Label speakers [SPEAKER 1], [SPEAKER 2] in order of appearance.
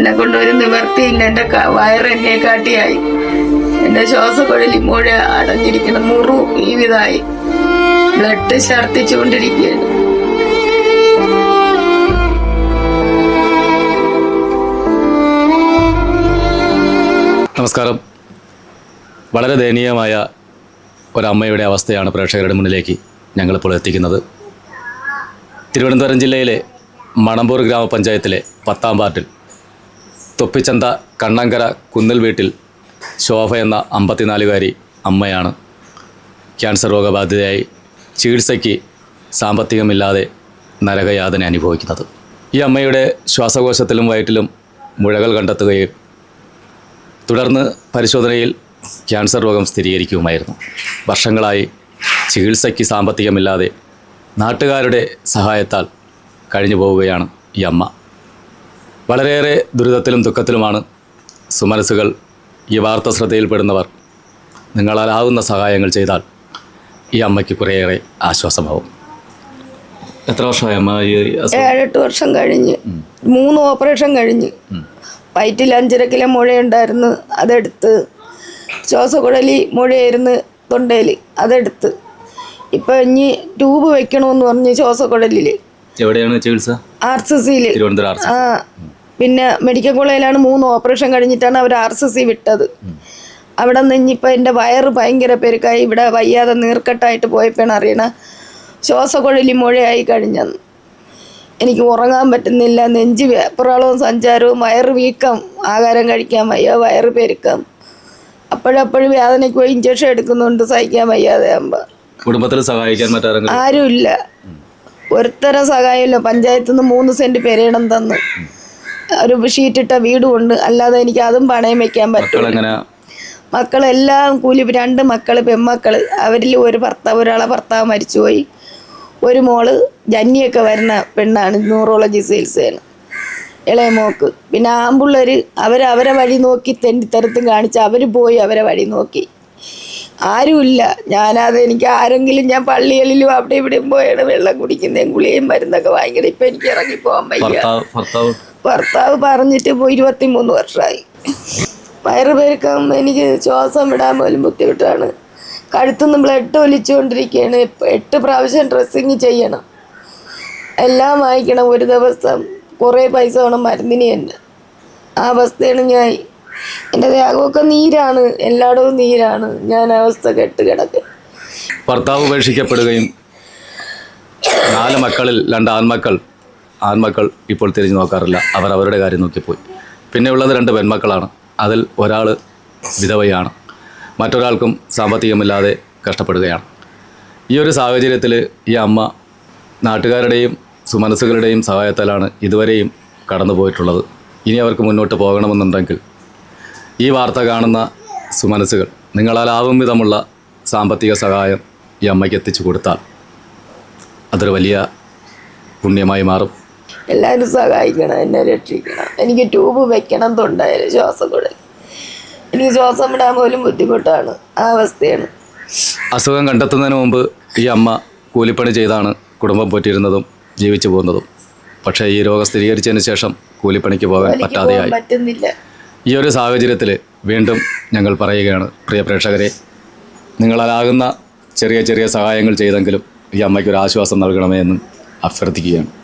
[SPEAKER 1] എന്നെ കൊണ്ട് ഒരു നിവർത്തിയില്ല എന്റെ ക- വയറെന്നെ കാട്ടിയായി. എന്റെ ശ്വാസക്കുഴലി മുഴ അടഞ്ഞിരിക്കണം മുറു ഈ വിധായി ബ്ലഡ് ഛർദ്ദിച്ചുകൊണ്ടിരിക്കുകയാണ്.
[SPEAKER 2] നമസ്കാരം. വളരെ ദയനീയമായ ഒരമ്മയുടെ അവസ്ഥയാണ് പ്രേക്ഷകരുടെ മുന്നിലേക്ക് ഞങ്ങളിപ്പോൾ എത്തിക്കുന്നത്. തിരുവനന്തപുരം ജില്ലയിലെ മണമ്പൂർ ഗ്രാമപഞ്ചായത്തിലെ പത്താം വാർഡിൽ തൊപ്പിച്ചന്ത കണ്ണങ്കര കുന്നൽ വീട്ടിൽ ശോഭ എന്ന അമ്പത്തിനാലുകാരി അമ്മയാണ്. ക്യാൻസർ രോഗബാധിതയായി ചികിത്സയ്ക്ക് സാമ്പത്തികമില്ലാതെ നരകയാതന അനുഭവിക്കുന്നത്. ഈ അമ്മയുടെ ശ്വാസകോശത്തിലും വയറ്റിലും മുഴകൾ കണ്ടെത്തുകയും തുടർന്ന് പരിശോധനയിൽ ക്യാൻസർ രോഗം സ്ഥിരീകരിക്കുമായിരുന്നു വർഷങ്ങളായി ചികിത്സയ്ക്ക് സാമ്പത്തികമില്ലാതെ നാട്ടുകാരുടെ സഹായത്താൽ കഴിഞ്ഞു പോവുകയാണ് ഈ അമ്മ. വളരെയേറെ ദുരിതത്തിലും ദുഃഖത്തിലുമാണ് സുമനസ്സുകൾ ഈ വാർത്ത ശ്രദ്ധയിൽപ്പെടുന്നവർ നിങ്ങളാലാവുന്ന സഹായങ്ങൾ ചെയ്താൽ ഈ അമ്മയ്ക്ക് കുറേയേറെ ആശ്വാസമാവും. എത്ര വർഷമായി അമ്മ ഈ
[SPEAKER 1] ഏഴെട്ട് വർഷം കഴിഞ്ഞ്. മൂന്ന് ഓപ്പറേഷൻ കഴിഞ്ഞ്. വയറ്റിൽ അഞ്ചര കിലോ മുഴയുണ്ടായിരുന്നു അതെടുത്ത്. ശ്വാസകുഴലി മുഴയായിരുന്നു തൊണ്ടയിൽ അതെടുത്ത്. ഇപ്പൊ ഇനി ട്യൂബ് വെക്കണമെന്ന് പറഞ്ഞ് ശ്വാസക്കുഴലിൽ
[SPEAKER 2] എവിടെയാണ് ചികിത്സ?
[SPEAKER 1] ആർ സി സിയിൽ ആ. പിന്നെ മെഡിക്കൽ കോളേജിലാണ് മൂന്ന് ഓപ്പറേഷൻ കഴിഞ്ഞിട്ടാണ് അവർ ആർ എസ് സി വിട്ടത്. അവിടെ നിന്ന് ഇനിയിപ്പോൾ എന്റെ വയറ് ഭയങ്കര പെരുക്കായി. ഇവിടെ വയ്യാതെ നീർക്കെട്ടായിട്ട് പോയപ്പോഴാണ് അറിയണ ശ്വാസക്കുഴലി മുഴയായി കഴിഞ്ഞെന്ന് എനിക്ക് ഉറങ്ങാൻ പറ്റുന്നില്ല നെഞ്ച് വെപ്രാളവും സഞ്ചാരവും വയറ് വീക്കം ആഹാരം കഴിക്കാൻ വയ്യ വയറ് പെരുക്കം. അപ്പോഴപ്പോഴും വേദനയ്ക്ക് പോയി ഇഞ്ചക്ഷൻ എടുക്കുന്നുണ്ട് സഹിക്കാൻ വയ്യാതെ ആകുമ്പോൾ
[SPEAKER 2] കുടുംബത്തിൽ സഹായിക്കാൻ
[SPEAKER 1] ആരുമില്ല. ഒരുത്തരം സഹായമില്ല. പഞ്ചായത്തിൽ നിന്ന് മൂന്ന് സെന്റ് പെരയിടം തന്നു. ഒരു ഷീറ്റിട്ട വീടുമുണ്ട്. അല്ലാതെ എനിക്ക് അതും പണയം വെക്കാൻ പറ്റും മക്കളെല്ലാം കൂലി രണ്ട് മക്കൾ പെൺമക്കൾ അവരിൽ ഒരു ഭർത്താവ് ഒരാളെ ഭർത്താവ് മരിച്ചുപോയി. ഒരു മോൾ ജന്നിയൊക്കെ വരുന്ന പെണ്ണാണ് ന്യൂറോളജി ചികിത്സയാണ് ഇളയ മോക്ക്. പിന്നെ ആമ്പിള്ളേർ അവരവരെ വഴി നോക്കി തെണ്ടിത്തരത്തും കാണിച്ച് അവർ പോയി അവരെ വഴി നോക്കി. ആരുമില്ല. ഞാനത് എനിക്ക് ആരെങ്കിലും ഞാൻ പള്ളികളിലും അവിടെ ഇവിടെയും പോയാണ് വെള്ളം കുടിക്കുന്നതും ഗുളിയും മരുന്നൊക്കെ വാങ്ങിക്കണം. ഇപ്പം എനിക്ക് ഇറങ്ങി പോകാൻ വയ്യ.
[SPEAKER 2] ഭർത്താവ്
[SPEAKER 1] പറഞ്ഞിട്ട് ഇപ്പോൾ ഇരുപത്തി മൂന്ന് വർഷമായി വയറുപേർക്കം എനിക്ക് ശ്വാസം വിടാൻ പോലും ബുദ്ധിമുട്ടാണ്. കഴുത്തുനിന്ന് ബ്ലഡ് ഒലിച്ചുകൊണ്ടിരിക്കുകയാണ്. എട്ട് പ്രാവശ്യം ഡ്രസ്സിങ് ചെയ്യണം. എല്ലാം വാങ്ങിക്കണം. ഒരു ദിവസം കുറേ പൈസ വേണം മരുന്നിന് തന്നെ. ആ അവസ്ഥയാണ് ഞാൻ എന്റെ ദേഹമൊക്കെ നീരാണ് എല്ലായിടവും നീരാണ്. ഞാൻ അവസ്ഥ കെട്ട് കിടക്കുക
[SPEAKER 2] ഭർത്താവ് ഉപേക്ഷിക്കപ്പെടുകയും നാല് മക്കളിൽ രണ്ട് ആൺമക്കൾ ആൺമക്കൾ ഇപ്പോൾ തിരിഞ്ഞു നോക്കാറില്ല. അവർ അവരുടെ കാര്യം നോക്കിപ്പോയി. പിന്നെ ഉള്ളത് രണ്ട് പെൺമക്കളാണ്. അതിൽ ഒരാൾ വിധവയാണ്. മറ്റൊരാൾക്കും സാമ്പത്തികമില്ലാതെ കഷ്ടപ്പെടുകയാണ്. ഈ ഒരു സാഹചര്യത്തിൽ ഈ അമ്മ നാട്ടുകാരുടെയും സുമനസ്സുകളുടെയും സഹായത്താലാണ് ഇതുവരെയും കടന്നു പോയിട്ടുള്ളത് ഇനി അവർക്ക് മുന്നോട്ട് പോകണമെന്നുണ്ടെങ്കിൽ ഈ വാർത്ത കാണുന്ന സുമനസ്സുകൾ നിങ്ങളാലാവും വിധമുള്ള സാമ്പത്തിക സഹായം ഈ അമ്മയ്ക്ക് എത്തിച്ചു കൊടുത്താൽ അതൊരു വലിയ പുണ്യമായി മാറും.
[SPEAKER 1] എല്ലാവരും സഹായിക്കണം എന്നെ രക്ഷിക്കണം. എനിക്ക് ട്യൂബ് വെക്കണം തൊണ്ടായാലും ശ്വാസം കൂടെ എനിക്ക് ശ്വാസം വിടാൻ പോലും ബുദ്ധിമുട്ടാണ് ആ അവസ്ഥയാണ്.
[SPEAKER 2] അസുഖം കണ്ടെത്തുന്നതിന് മുമ്പ് ഈ അമ്മ കൂലിപ്പണി ചെയ്താണ് കുടുംബം പോറ്റിയിരുന്നതും ജീവിച്ചു പോകുന്നതും. പക്ഷേ ഈ രോഗം സ്ഥിരീകരിച്ചതിന് ശേഷം കൂലിപ്പണിക്ക്
[SPEAKER 1] പോകാൻ
[SPEAKER 2] പറ്റാതെയായി.
[SPEAKER 1] പറ്റുന്നില്ല.
[SPEAKER 2] ഈ ഒരു സാഹചര്യത്തിൽ വീണ്ടും ഞങ്ങൾ പറയുകയാണ് പ്രിയ പ്രേക്ഷകരെ നിങ്ങളാകുന്ന ചെറിയ ചെറിയ സഹായങ്ങൾ ചെയ്തെങ്കിലും ഈ അമ്മയ്ക്ക് ഒരു ആശ്വാസം നൽകണമേ എന്നും അഭ്യർത്ഥിക്കുകയാണ്.